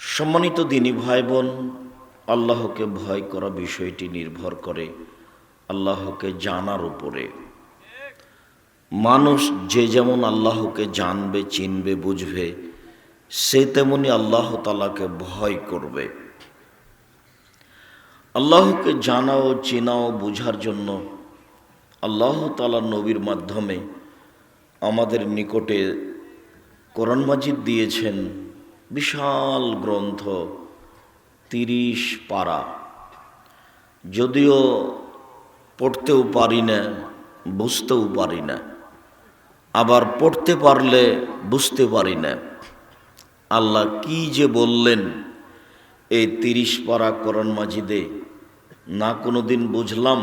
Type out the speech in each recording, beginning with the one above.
সম্মানিত দিনী ভাই বোন আল্লাহকে ভয় করা বিষয়টি নির্ভর করে আল্লাহকে জানার উপরে। মানুষ যে যেমন আল্লাহকে জানবে, চিনবে, বুঝবে, সে তেমনি আল্লাহ তালাকে ভয় করবে। আল্লাহকে জানাও, চেনাও, বুঝার জন্য আল্লাহ তালা নবীর মাধ্যমে আমাদের নিকটে কোরআন মাজিদ দিয়েছেন বিশাল গ্রন্থ, তিরিশ পারা। যদিও পড়তেও পারি না, বুঝতেও পারি না। আবার পড়তে পারলে বুঝতে পারি না। আল্লাহ কি যে বললেন এই তিরিশ পারা কোরআন মাজিদে, না কোনো দিন বুঝলাম,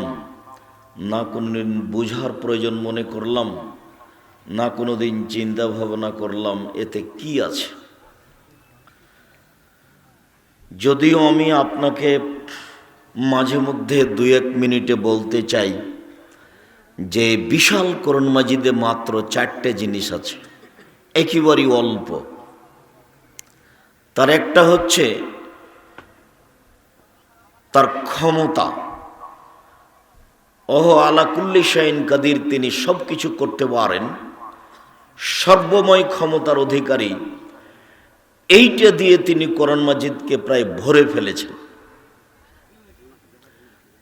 না কোনো দিন বুঝার প্রয়োজন মনে করলাম, না কোনো দিন চিন্তা ভাবনা করলাম, এতে কি আছে? যদিও আমি আপনাকে মাঝে মধ্যে দু এক মিনিটে বলতে চাই যে বিশাল করণ মাজিদে মাত্র চারটে জিনিস আছে, একেবারেই অল্প। তার একটা হচ্ছে তার ক্ষমতা। ওহ আলাকুল্লি শাইন কাদির, তিনি সব কিছু করতে পারেন। সর্বময় ক্ষমতার অধিকারী। এইটা দিয়ে তিনি কোরআন মাজিদকে প্রায় ভরে ফেলেছেন।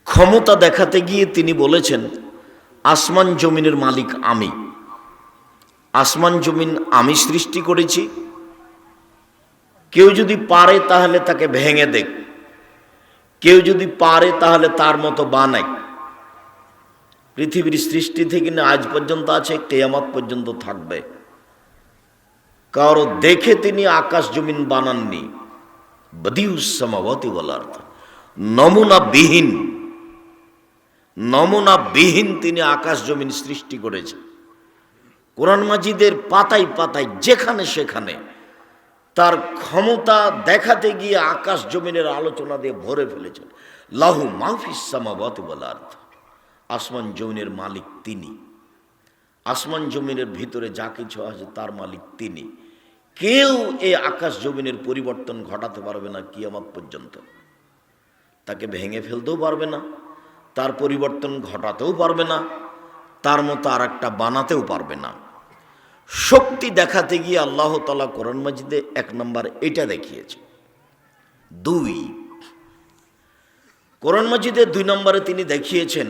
ক্ষমতা দেখাতে গিয়ে তিনি বলেছেন, আসমান জমিনের মালিক আমি। আসমান জমিন আমি সৃষ্টি করেছি। কেউ যদি পারে তাহলে তাকে ভেঙে দেখ। কেউ যদি পারে তাহলে তার মতো বানায় পৃথিবীর সৃষ্টি থেকে না আজ পর্যন্ত আছে, কেয়ামত পর্যন্ত থাকবে। কারও দেখে তিনি আকাশ জমিন বানাননি। বদিউসামাবতী বলার নমুনা বিহীন নমুনা বিহীন তিনি আকাশ জমিন সৃষ্টি করেছেন। কোরআন মাজিদের পাতায় পাতায়, যেখানে সেখানে তার ক্ষমতা দেখাতে গিয়ে আকাশ জমিনের আলোচনা দিয়ে ভরে ফেলেছেন। লাহু মাহফিসামাবতী বলার আসমান জমিনের মালিক তিনি। আসমান জমিনের ভিতরে যা কিছু আছে তার মালিক তিনি। কেউ এই আকাশ জমিনের পরিবর্তন ঘটাতে পারবে না কিয়ামত পর্যন্ত। তাকে ভেঙে ফেলতেও পারবে না, তার পরিবর্তন ঘটাতেও পারবে না, তার মতো আর একটা বানাতেও পারবে না। শক্তি দেখাতে গিয়ে আল্লাহ তালা কোরআন মাজিদে এক নম্বর এটা দেখিয়েছে। দুই, কোরআন মাজিদে দুই নম্বরে তিনি দেখিয়েছেন,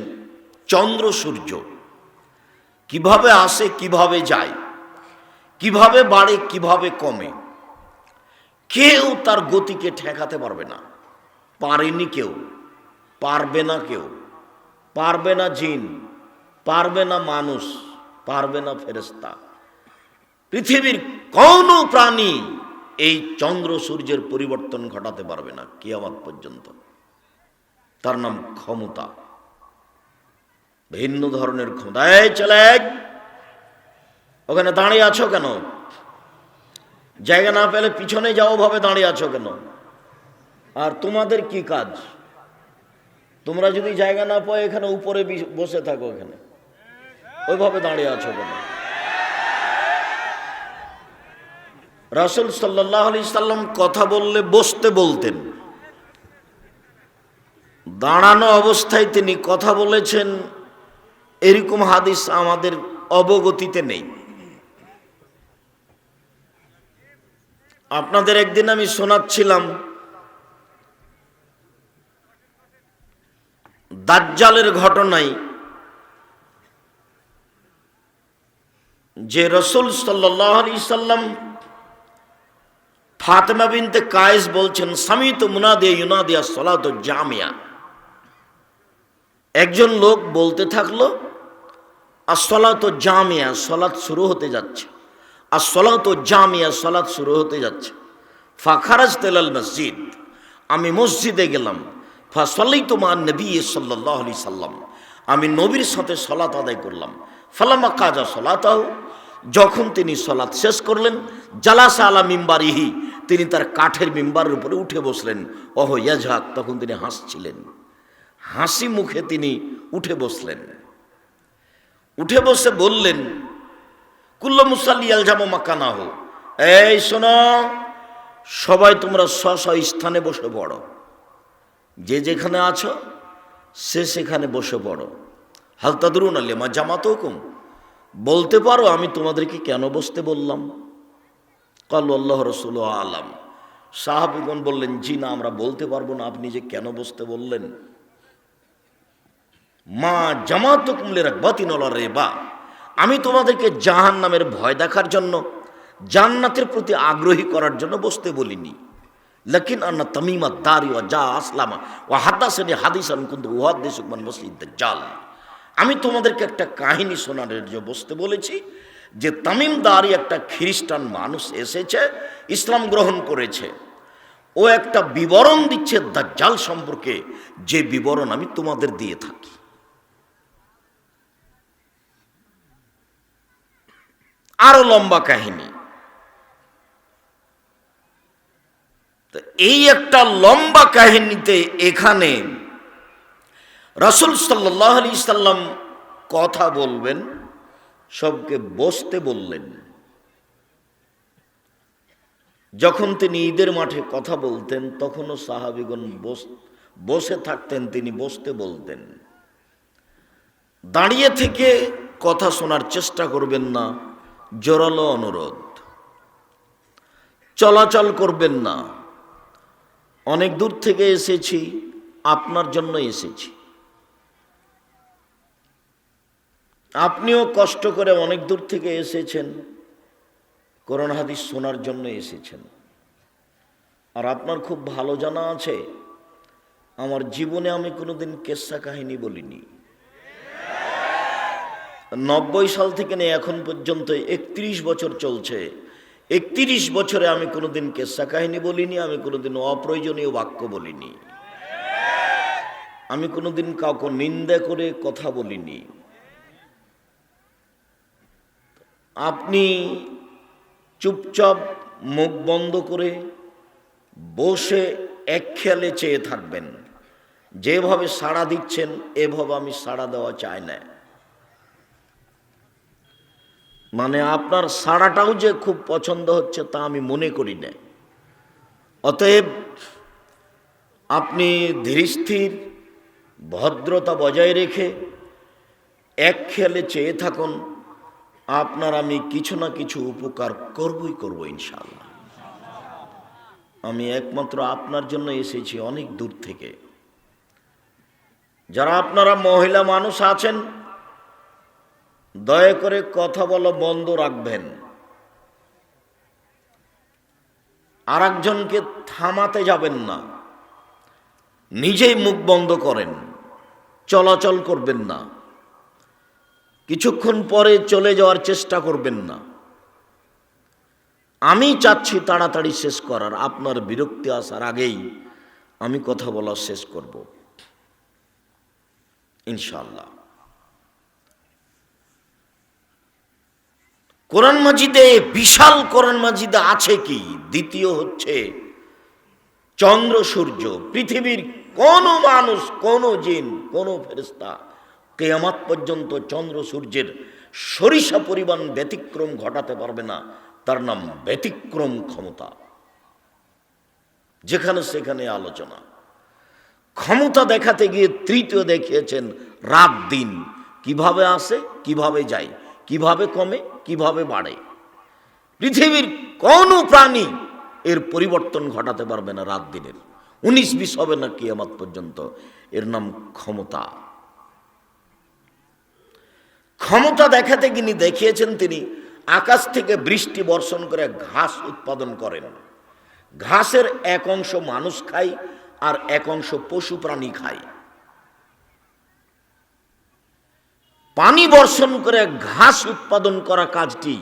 চন্দ্র সূর্য কীভাবে আসে, কীভাবে যায়। কীভাবে বাড়ে, কীভাবে কমে? কেউ তার গতিকে ঠেকাতে পারবে না। পারেনি কেউ, পারবে না কেউ, পারবে না জিন, পারবে না মানুষ, পারবে না ফেরেস্তা পৃথিবীর কোন প্রাণী এই চন্দ্র সূর্যের পরিবর্তন ঘটাতে পারবে না কিয়ামত পর্যন্ত। তার নাম ক্ষমতা। ভিন্ন ধরনের ক্ষমতা এই চলে ওখানে দাঁড়িয়ে আছো কেন? জায়গা না পেলে পিছনে যাও ভাবে দাঁড়িয়ে আছো কেন? আর তোমাদের কি কাজ? তোমরা যদি জায়গা না পাও, এখানে উপরে বসে থাকো এখানে। ওইভাবে দাঁড়িয়ে আছো কেন? রাসুল সাল্লাহ আলি সাল্লাম কথা বললে বসতে বলতেন। দাঁড়ানো অবস্থায় তিনি কথা বলেছেন, এরকম হাদিস আমাদের অবগতিতে নেই। আপনাদের একদিন আমি শোনাচ্ছিলাম, দাজ্জালের ঘটনায় যে রসুল সাল্লি সাল্লাম ফাতেমা বিনতে কায়েস বলছেন স্বামী তো মুনাদিয়া ইউনাদিয়া সলাত জামিয়া। একজন লোক বলতে থাকল আর সলাত জামিয়া সলাৎ শুরু হতে যাচ্ছে। আর সলাত জামিয়া সলাৎ শুরু হতে যাচ্ছে। ফাখারাজ তেলাল মসজিদ। আমি মসজিদে গেলাম। ফা সল্লাই তোমার নবী সাল্লাহ আলি সাল্লাম। আমি নবীর সাথে সলাত আদায় করলাম। ফালামা কাজা সলাতাহ। যখন তিনি সলাৎ শেষ করলেন, জালাসা আলা মিম্বারিহি। তিনি তার কাঠের মিম্বারের উপরে উঠে বসলেন। অহ ইয়াঝাক তখন তিনি হাসছিলেন। হাসি মুখে তিনি উঠে বসলেন। উঠে বসে বললেন কুল্ল মুসাল্লি আলজামো মাকানা হো এই শোনো, সবাই তোমরা স্ব স্ব স্থানে বসে পড়ো। যে যেখানে আছো, সে সেখানে বসে পড়ো। হালতা ধরুন আলিমা জামাত হুকুম বলতে পারো, আমি তোমাদেরকে কেন বসতে বললাম? কাল আল্লাহ রসুল আলাম। সাহাবিগণ বললেন, জি না, আমরা বলতে পারব না, আপনি যে কেন বসতে বললেন? মা জামাত কুমলে রাখবাতি রে বা আমি তোমাদেরকে জাহান নামের ভয় দেখার জন্য, জান্নাতের প্রতি আগ্রহী করার জন্য বসতে বলিনি। লকিন আন্না তামিমা দারি ও যা আসলামা ও হাদাসেনি হাদিসান কিন্তু ওহাদ দেশুকমান মসজিদ জাল আমি তোমাদেরকে একটা কাহিনী শোনানোর জন্য বসতে বলেছি, যে তামিম দারি একটা খ্রিস্টান মানুষ এসেছে, ইসলাম গ্রহণ করেছে। ও একটা বিবরণ দিচ্ছে দাজ্জাল সম্পর্কে, যে বিবরণ আমি তোমাদের দিয়ে থাকি। আরও লম্বা কাহিনী। তো এই একটা লম্বা কাহিনীতে এখানে রাসুল সাল্লাহ সাল্লাম কথা বলবেন, সবকে বসতে বললেন। যখন তিনি ঈদের মাঠে কথা বলতেন, তখনও সাহাবিগণ বসে থাকতেন, তিনি বসতে বলতেন। দাঁড়িয়ে থেকে কথা শোনার চেষ্টা করবেন না। জোরালো অনুরোধ। চলাচল করবেন না। অনেক দূর থেকে এসেছি, আপনার জন্য এসেছি। আপনিও কষ্ট করে অনেক দূর থেকে এসেছেন করোনা হাদিস শোনার জন্য এসেছেন। আর আপনার খুব ভালো জানা আছে, আমার জীবনে আমি কোনোদিন কেসা কাহিনী বলিনি। নব্বই সাল থেকে নিয়ে এখন পর্যন্ত একত্রিশ বছর চলছে। একত্রিশ বছরে আমি কোনোদিন কেসা কাহিনী বলিনি, আমি কোনোদিন অপ্রয়োজনীয় বাক্য বলিনি। আমি কোনোদিন কাউকে নিন্দা করে কথা বলিনি। আপনি চুপচাপ মুখ বন্ধ করে বসে এক খেয়ালে চেয়ে থাকবেন। যেভাবে সাড়া দিচ্ছেন, এভাবে আমি সাড়া দেওয়া চাই না। মানে আপনার সাড়াটাও যে খুব পছন্দ হচ্ছে তা আমি মনে করি না। অতএব আপনি ধীরস্থির, ভদ্রতা বজায় রেখে এক খেয়ালে চেয়ে থাকুন, আপনার আমি কিছু না কিছু উপকার করবই করব ইনশাল্লাহ আমি একমাত্র আপনার জন্য এসেছি অনেক দূর থেকে। যারা আপনারা মহিলা মানুষ আছেন দয়া করে কথা বলা, বন্ধ রাখবেন। আর একজনকে থামাতে যাবেন না। নিজেই মুখ বন্ধ করেন, চলাচল করবেন না। কিছুক্ষণ পরে চলে যাওয়ার চেষ্টা করবেন না। আমি চাচ্ছি তাড়াতাড়ি শেষ করার, আপনার বিরক্তি আসার আগেই আমি কথা বলা শেষ করব। ইনশাল্লাহ কোরআন মাজিদে, বিশাল কোরআন মাজিদে আছে কি? দ্বিতীয় হচ্ছে চন্দ্র, সূর্য, পৃথিবীর কোন মানুষ, কোন জিন, কোন ফেরিস্তা কেয়ামাত পর্যন্ত চন্দ্র, সূর্যের সরিষা পরিমাণ ব্যতিক্রম ঘটাতে পারবে না। তার নাম ব্যতিক্রম ক্ষমতা। যেখানে সেখানে আলোচনা। ক্ষমতা দেখাতে গিয়ে তৃতীয় দেখিয়েছেন রাত দিন। কীভাবে আসে? কীভাবে যায়? কীভাবে কমে, কীভাবে বাড়ে? পৃথিবীর কোন প্রাণী এর পরিবর্তন ঘটাতে পারবে না রাত দিনের। উনিশ বিশ হবে না কিয়ামাত পর্যন্ত। এর নাম ক্ষমতা। ক্ষমতা দেখাতে তিনি দেখিয়েছেন তিনি, আকাশ থেকে বৃষ্টি বর্ষণ করে ঘাস উৎপাদন করেন। ঘাসের এক অংশ মানুষ খায় আর এক অংশ পশু প্রাণী খায়। পানি বর্ষণ করে ঘাস উৎপাদন করা কাজটি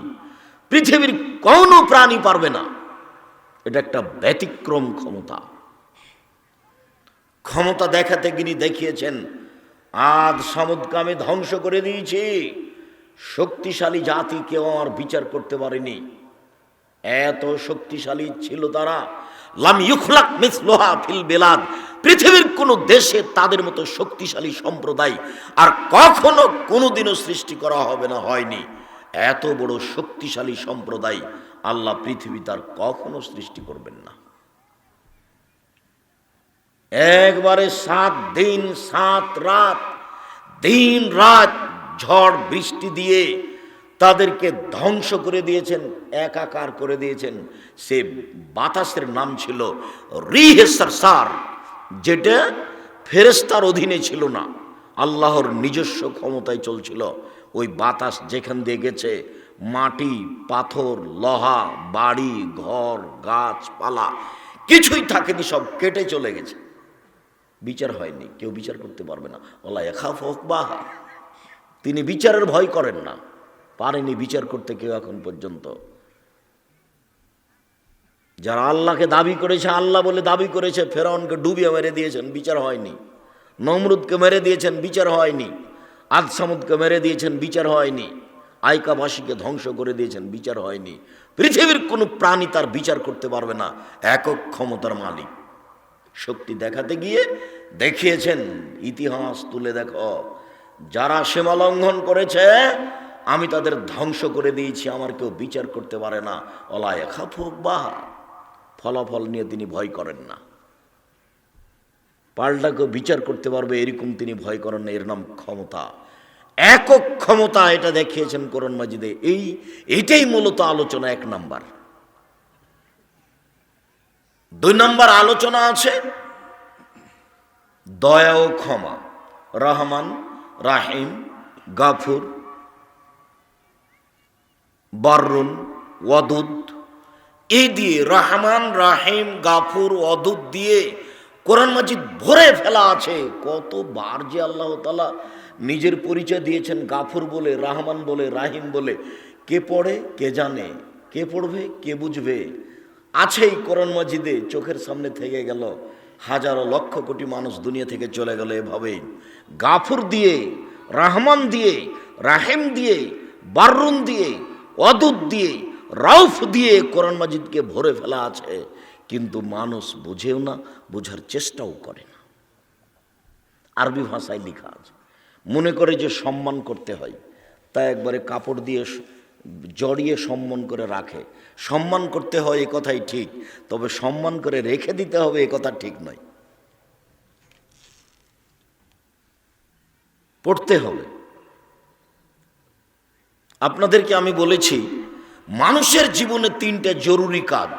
পৃথিবীর কোনো প্রাণী পারবে না। এটা একটা ব্যতিক্রম ক্ষমতা। ক্ষমতা দেখাতে গিনি দেখিয়েছেন, আদ সমুদ্রকে আমি ধ্বংস করে দিয়েছি। শক্তিশালী জাতি কেউ আমার বিচার করতে পারেনি। এত শক্তিশালী ছিল তারা লাম ইউখলাক মিসলোহা ফিল বেলাদ। পৃথিবীর কোন দেশে তাদের মতো শক্তিশালী সম্প্রদায় আর কখনো কোনোদিনও সৃষ্টি করা হবে না, হয়নি। এত বড় শক্তিশালী সম্প্রদায় আল্লাহ পৃথিবী তার কখনো সৃষ্টি করবেন না। একবারে সাত দিন, সাত রাত, দিন, রাত, ঝড়, বৃষ্টি দিয়ে তাদেরকে ধ্বংস করে দিয়েছেন, একাকার করে দিয়েছেন। সে বাতাসের নাম ছিল রিহে সার যেটা ফেরেস্তার অধীনে ছিল না। আল্লাহর নিজস্ব ক্ষমতায় চলছিল। ওই বাতাস যেখান দিয়ে গেছে, মাটি, পাথর, লহা, বাড়ি, ঘর, গাছপালা, কিছুই থাকেনি, সব কেটে চলে গেছে। বিচার হয়নি, কেউ বিচার করতে পারবে না। ওলা এখাফ হোক বাহা তিনি বিচারের ভয় করেন না। পারেনি বিচার করতে কেউ এখন পর্যন্ত। যারা আল্লাহকে দাবি করেছে, আল্লাহ বলে দাবি করেছে, ফেরাউনকে ডুবিয়ে মেরে দিয়েছেন, বিচার হয়নি। নমরুদকে মেরে দিয়েছেন, বিচার হয়নি। আদসামুদকে মেরে দিয়েছেন, বিচার হয়নি। আয়কাবাসীকে ধ্বংস করে দিয়েছেন, বিচার হয়নি। পৃথিবীর কোনো প্রাণী তার বিচার করতে পারবে না। একক ক্ষমতার মালিক। শক্তি দেখাতে গিয়ে দেখিয়েছেন, ইতিহাস তুলে দেখো। যারা সীমা লঙ্ঘন করেছে আমি তাদের ধ্বংস করে দিয়েছি, আমার কেউ বিচার করতে পারে না। অলায় খাফুক বাহা ফলাফল নিয়ে তিনি ভয় করেন না। পাল্টাকেও বিচার করতে পারবে, এরকম তিনি ভয় করেন না। এর নাম ক্ষমতা। একক ক্ষমতা এটা দেখিয়েছেন করণ মাজিদে। এই, এটাই মূলত আলোচনা এক নাম্বার। দুই নম্বর আলোচনা আছে, দয়া ও ক্ষমা। রহমান, রাহিম, গাফুর বর্রুন, ওয়াদুদ। এই দিয়ে রহমান, রাহিম, গাফুর, ওয়াদুদ দিয়ে কোরআন মাজিদ ভরে ফেলা আছে। কতবার যে আল্লাহ তালা নিজের পরিচয় দিয়েছেন গাফুর বলে, রাহমান বলে, রাহিম বলে। কে পড়ে, কে জানে, কে পড়বে, কে বুঝবে? আছেই কোরআন মাজিদে, চোখের সামনে থেকে গেল। হাজারো লক্ষ কোটি মানুষ দুনিয়া থেকে চলে গেল এভাবে গাফুর দিয়ে, রাহমান দিয়ে, রাহেম দিয়ে, বাররুন দিয়ে অদুত দিয়ে, রাউফ দিয়ে কোরআন মাজিদকে ভরে ফেলা আছে। কিন্তু মানুষ বুঝেও না, বোঝার চেষ্টাও করে না। আরবি ভাষায় লেখা আছে, মনে করে যে সম্মান করতে হয়, তা একবারে কাপড় দিয়ে জড়িয়ে সম্মান করে রাখে। সম্মান করতে হয় এ কথাই ঠিক, তবে সম্মান করে রেখে দিতে হবে এ কথা ঠিক নয়। পড়তে হবে। আপনাদেরকে আমি বলেছি, মানুষের জীবনে তিনটে জরুরি কাজ।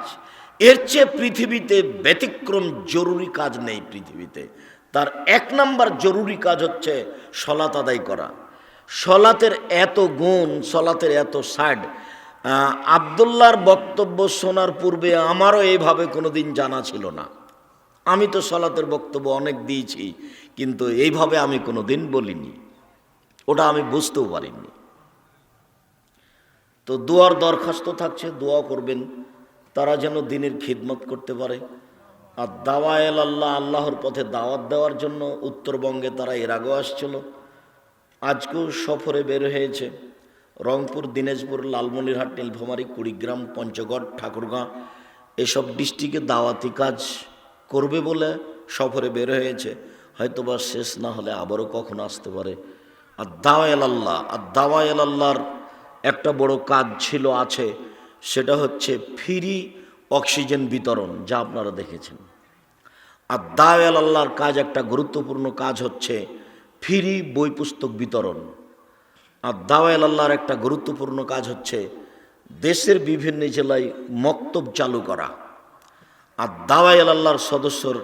এর চেয়ে পৃথিবীতে ব্যতিক্রম জরুরি কাজ নেই পৃথিবীতে। তার এক নাম্বার জরুরি কাজ হচ্ছে সলাত আদায় করা। সলাতের এত গুণ, সলাতের এত সাইড আবদুল্লার বক্তব্য শোনার পূর্বে আমারও এইভাবে কোনো দিন জানা ছিল না। আমি তো সলাতের বক্তব্য অনেক দিয়েছি, কিন্তু এইভাবে আমি কোনো দিন বলিনি। ওটা আমি বুঝতেও পারিনি। তো দোয়ার দরখাস্ত থাকছে, দোয়া করবেন। তারা যেন দিনের খিদমত করতে পারে। আর দাওয়ায়েল আল্লাহ, আল্লাহর পথে দাওয়াত দেওয়ার জন্য উত্তরবঙ্গে তারা এর আগেও আসছিল। আজকেও সফরে বের হয়েছে। রংপুর, দিনাজপুর, লালমনিরহাট, নীলফামারী, কুড়িগ্রাম, পঞ্চগড়, ঠাকুরগাঁ, এসব ডিস্ট্রিক্টে দাওয়াতি কাজ করবে বলে সফরে বের হয়েছে। হয়তোবা শেষ না হলে আবারও কখনো আসতে পারে। আর দাওয়াল আল্লাহ, আর দাওয়াল আল্লাহর একটা বড় কাজ ছিল, আছে। সেটা হচ্ছে ফ্রি অক্সিজেন বিতরণ, যা আপনারা দেখেছেন। আর দাওয়াল আল্লাহর কাজ একটা গুরুত্বপূর্ণ কাজ হচ্ছে ফ্রি বই পুস্তক বিতরণ। আর দাওয়াল আল্লাহর একটা গুরুত্বপূর্ণ কাজ হচ্ছে দেশের বিভিন্ন জেলায় মক্তব চালু করা। আর দাওয়াল আল্লাহর সদস্যর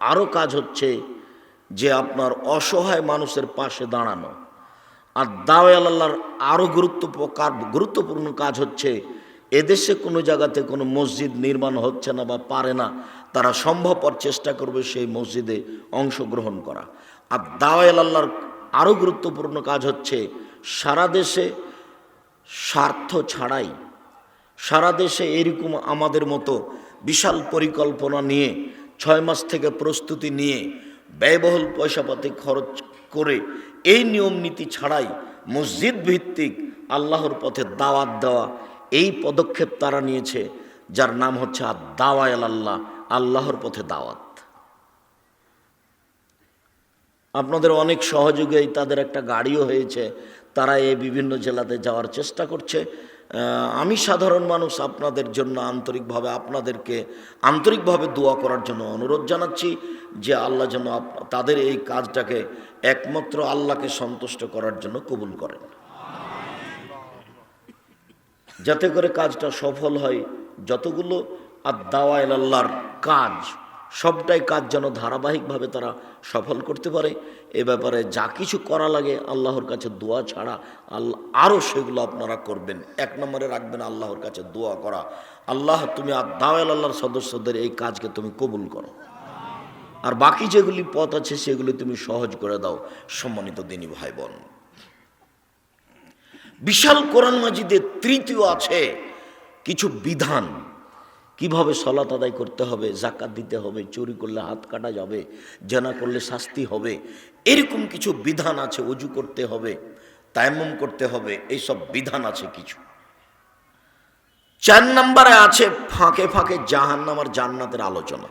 আরও কাজ হচ্ছে যে আপনার অসহায় মানুষের পাশে দাঁড়ানো। আর দাওয়াল আল্লাহর আরও গুরুত্ব গুরুত্বপূর্ণ কাজ হচ্ছে, এদেশে কোনো জায়গাতে কোনো মসজিদ নির্মাণ হচ্ছে না বা পারে না, তারা সম্ভবপর চেষ্টা করবে সেই মসজিদে অংশগ্রহণ করা। আর দাওয়াল আল্লাহর আরও গুরুত্বপূর্ণ কাজ হচ্ছে, সারা দেশে স্বার্থ ছাড়াই, সারা দেশে এরকম আমাদের মতো বিশাল পরিকল্পনা নিয়ে, ছয় মাস থেকে প্রস্তুতি নিয়ে ব্যয়বহুল পয়সাপাতি খরচ করে এই নিয়ম নীতি ছাড়াই মসজিদ ভিত্তিক আল্লাহর পথে দাওয়াত দেওয়া, এই পদক্ষেপ তারা নিয়েছে, যার নাম হচ্ছে আর দাওয়াল আল্লাহ আল্লাহর পথে দাওয়াত। আপনাদের অনেক সহযোগী তাদের একটা গাড়িও হয়েছে, তারা এই বিভিন্ন জেলাতে যাওয়ার চেষ্টা করছে। আমি সাধারণ মানুষ আপনাদের জন্য আন্তরিকভাবে আপনাদেরকে আন্তরিকভাবে দোয়া করার জন্য অনুরোধ জানাচ্ছি যে আল্লাহ যেন তাদের এই কাজটাকে একমাত্র আল্লাহকে সন্তুষ্ট করার জন্য কবুল করেন। যাতে করে কাজটা সফল হয় যতগুলো আর দাওয়া আল্লাহর কাজ সবটাই কাজ যেন ধারাবাহিকভাবে তারা সফল করতে পারে। এ ব্যাপারে যা কিছু করা লাগে আল্লাহর কাছে দোয়া ছাড়া আল্লাহ আরও সেগুলো আপনারা করবেন। এক নম্বরে রাখবেন আল্লাহর কাছে দোয়া করা। আল্লাহ, তুমি দাওয়াল আল্লাহর সদস্যদের এই কাজকে তুমি কবুল করো। আর বাকি যেগুলি পথ আছে সেগুলি তুমি সহজ করে দাও, সম্মানিত দিনী ভাই বোন বিশাল কোরআন মাজিদের তৃতীয় আছে কিছু বিধান। কীভাবে সলাত আদায় করতে হবে জাকাত দিতে হবে, চুরি করলে হাত কাটা যাবে, জেনা করলে শাস্তি হবে, এরকম কিছু বিধান আছে অজু করতে হবে, তায়াম্মুম করতে হবে, এইসব বিধান আছে কিছু। চার নম্বরে আছে ফাঁকে ফাঁকে জাহান্নাম আর জান্নাতের আলোচনা।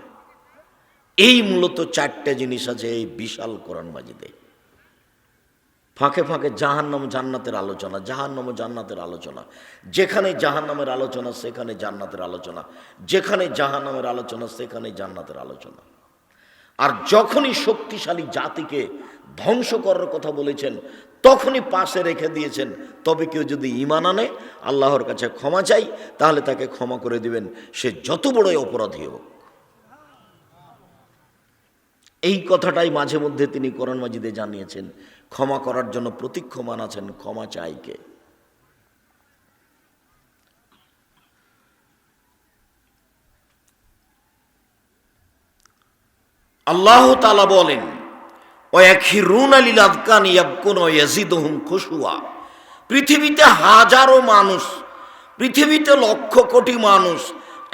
এই মূলত চারটে জিনিস আছে এই বিশাল কোরআন মাজিদে। ফাঁকে ফাঁকে জাহান্নাম জান্নাতের আলোচনা, জাহান্নাম জান্নাতের আলোচনা। যেখানে জাহান্নামের আলোচনা, সেখানে জান্নাতের আলোচনা। যেখানে জাহান্নামের আলোচনা, সেখানে জান্নাতের আলোচনা। আর যখনই শক্তিশালী জাতিকে ধ্বংস করার কথা বলেছেন, তখনই পাশে রেখে দিয়েছেন, তবে কেউ যদি ইমান আনে, আল্লাহর কাছে ক্ষমা চাই, তাহলে তাকে ক্ষমা করে দিবেন। সে যত বড়ই অপরাধী হোক। এই কথাটাই মাঝে মধ্যে তিনি কোরআন মাজিদে জানিয়েছেন। ক্ষমা করার জন্য প্রতীক্ষমান আছেন, ক্ষমা চাইকে আল্লাহ তালা বলেন পৃথিবীতে হাজারো মানুষ, পৃথিবীতে লক্ষ কোটি মানুষ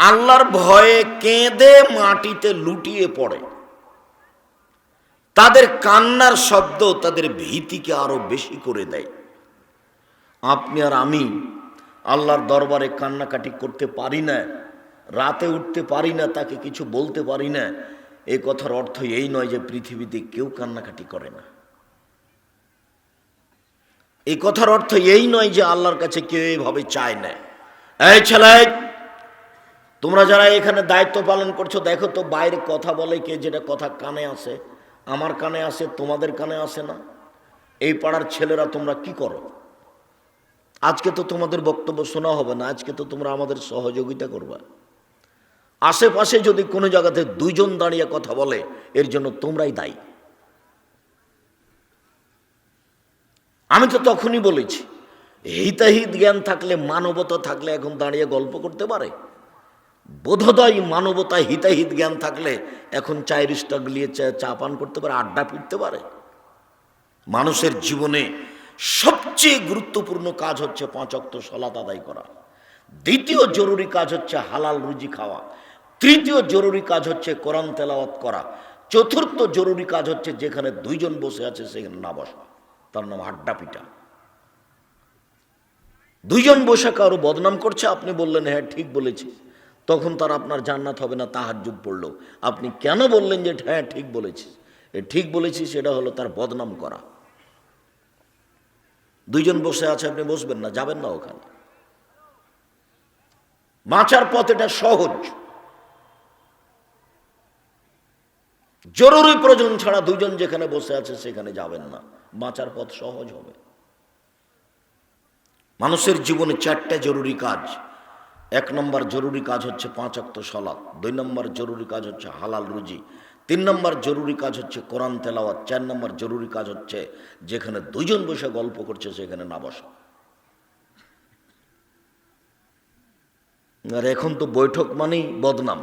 আল্লাহর ভয়ে কেঁদে মাটিতে লুটিয়ে পড়ে। তাদের কান্নার শব্দ তাদের ভীতিকে আরও বেশি করে দেয়। আপনি আর আমি আল্লাহর দরবারে কান্নাকাটি করতে পারি না, রাতে উঠতে পারি না, তাকে কিছু বলতে পারি না। এই কথার অর্থ এই নয় যে পৃথিবীতে কেউ কান্নাকাটি করে না। এই কথার অর্থ এই নয় যে আল্লাহর কাছে কেউ এইভাবে চায় না। এই ছেলে, তোমরা যারা এখানে দায়িত্ব পালন করছ, দেখো তো বাইরে কথা বলে কে যেটা কথা কানে আসে। আমার কানে আসে, তোমাদের কানে আসে না। এই পাড়ার ছেলেরা তোমরা কি করো? আজকে তো তোমাদের বক্তব্য শোনা হবে না, আজকে তো তোমরা আমাদের সহযোগিতা করবা। আশেপাশে যদি কোনো জায়গাতে দুইজন দাঁড়িয়ে কথা বলে, এর জন্য তোমরাই দায়ী। আমি তো তখনই বলেছি, হিতাহিত জ্ঞান থাকলে, মানবতা থাকলে এখন দাঁড়িয়ে গল্প করতে পারে। বোধোদয় মানবতা হিতাহিত জ্ঞান থাকলে এখন চায়ের স্টক গলিয়ে চা- পান করতে পারে, আড্ডা ফিরতে পারে। মানুষের জীবনে সবচেয়ে গুরুত্বপূর্ণ কাজ হচ্ছে পাঁচ অক্ত সলাত আদায় করা। দ্বিতীয় জরুরি কাজ হচ্ছে হালাল রুজি খাওয়া। তৃতীয় জরুরি কাজ হচ্ছে কোরআন তেলাওয়াত করা। চতুর্থ জরুরি কাজ হচ্ছে যেখানে দুইজন বসে আছে সেখানে না বসা। তার নাম আড্ডা পিটা। দুইজন বসে কারও বদনাম করছে, আপনি বললেন হ্যাঁ ঠিক বলেছি। তখন তার আপনার জান্নাত হবে না তাহার যুগ পড়ল। আপনি কেন বললেন যে হ্যাঁ ঠিক বলেছি ঠিক বলেছি সেটা হলো তার বদনাম করা। দুইজন বসে আছে, আপনি বসবেন না, যাবেন না ওখানে। বাঁচার পথ এটা সহজ। জরুরি প্রয়োজন ছাড়া দুইজন যেখানে বসে আছে, সেখানে যাবেন না। বাঁচার পথ সহজ হবে। মানুষের জীবনে চারটা জরুরি কাজ। এক নম্বর জরুরি কাজ হচ্ছে পাঁচ অক্ত সলাৎ, দুই নম্বর জরুরি কাজ হচ্ছে হালাল রুজি, তিন নম্বর জরুরি কাজ হচ্ছে কোরআন তেলাওয়াত, চার নম্বর জরুরি কাজ হচ্ছে যেখানে দুইজন বসে গল্প করছে সেখানে না বসা। আর এখন তো বৈঠক মানেই বদনাম।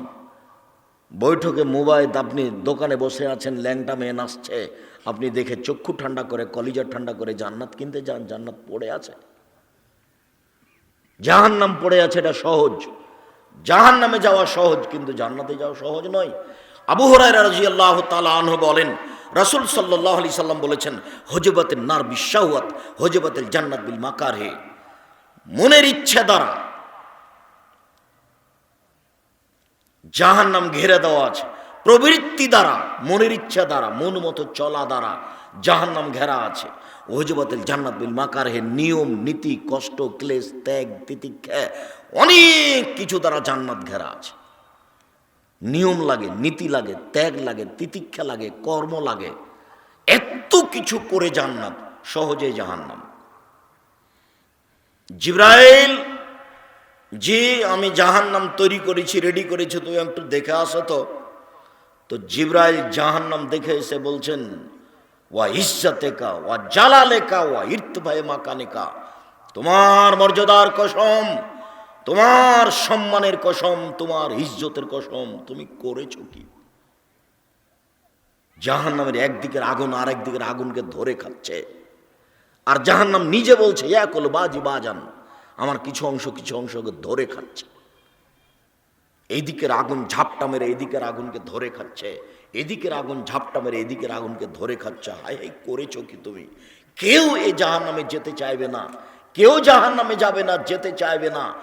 বৈঠকে মোবাইল আপনি দোকানে বসে আছেন, ল্যাংটা মেয়ে নাচছে, আপনি দেখে চক্ষু ঠান্ডা করে, কলিজা ঠান্ডা করে জান্নাত কিনতে যান, জান্নাত পড়ে আছে। জাহান নাম পড়ে আছে এটা সহজ। জাহান নামে যাওয়া সহজ, কিন্তু জান্নাতে যাওয়া সহজ নয়। আবু হরাই রাজি আল্লাহ তালহ বলেন, রাসুল সাল্লাহ আলি সাল্লাম বলেছেন হজবতের নার বিশ্বাহুয়াত হজবতের জান্নাত বিল মাকার হে। মনের ইচ্ছে দ্বারা জাহান নাম ঘেরে দেওয়া আছে। প্রবৃত্তি দ্বারা, মনের ইচ্ছা দ্বারা, মন মতো চলা দ্বারা জাহান নাম ঘেরা আছে। ওহজবাতিল জান্নাত বিল মাকারহে নিয়ম, নীতি, কষ্ট, ক্লেশ, ত্যাগ, তিতিক্ষা অনেক কিছু দ্বারা জান্নাত ঘেরা আছে। নিয়ম লাগে, নীতি লাগে, ত্যাগ লাগে, তিতিক্ষা লাগে, কর্ম লাগে, এত কিছু করে জান্নাত, সহজে জাহান্নাম। জিব্রাইল যে আমি জাহান্নাম তৈরি করেছি, রেডি করেছি, তুমি একটু দেখে আসো তো। তো জিব্রাইল জাহান্নাম দেখে এসে বলছেন ওয়া ইজ্জাতে কা ওয়া জালালে কা ওয়া ইর্তফায়ে মাকানে কা তোমার মর্যাদার কসম, তোমার সম্মানের কসম, তোমার ইজ্জতের কসম, তুমি করেছ কি? জাহান্নামের একদিকের আগুন আর একদিকের আগুনকে ধরে খাচ্ছে। আর জাহান্নাম নিজে বলছে একল বাজি বাজান, আমার কিছু অংশ কিছু অংশকে ধরে খাচ্ছে। এইদিকের আগুন, ঝাপটা মেরে এদিকের আগুনকে ধরে খাচ্ছে। এদিকের আগুন, ঝাপটা মেরে এদিকের আগুনকে ধরে খাচ্ছে। হাই হাই করেছ কি তুমি? কেউ এ জাহান নামে যেতে চাইবে না। কেউ জাহান নামে যাবে না, যেতে চাইবে না।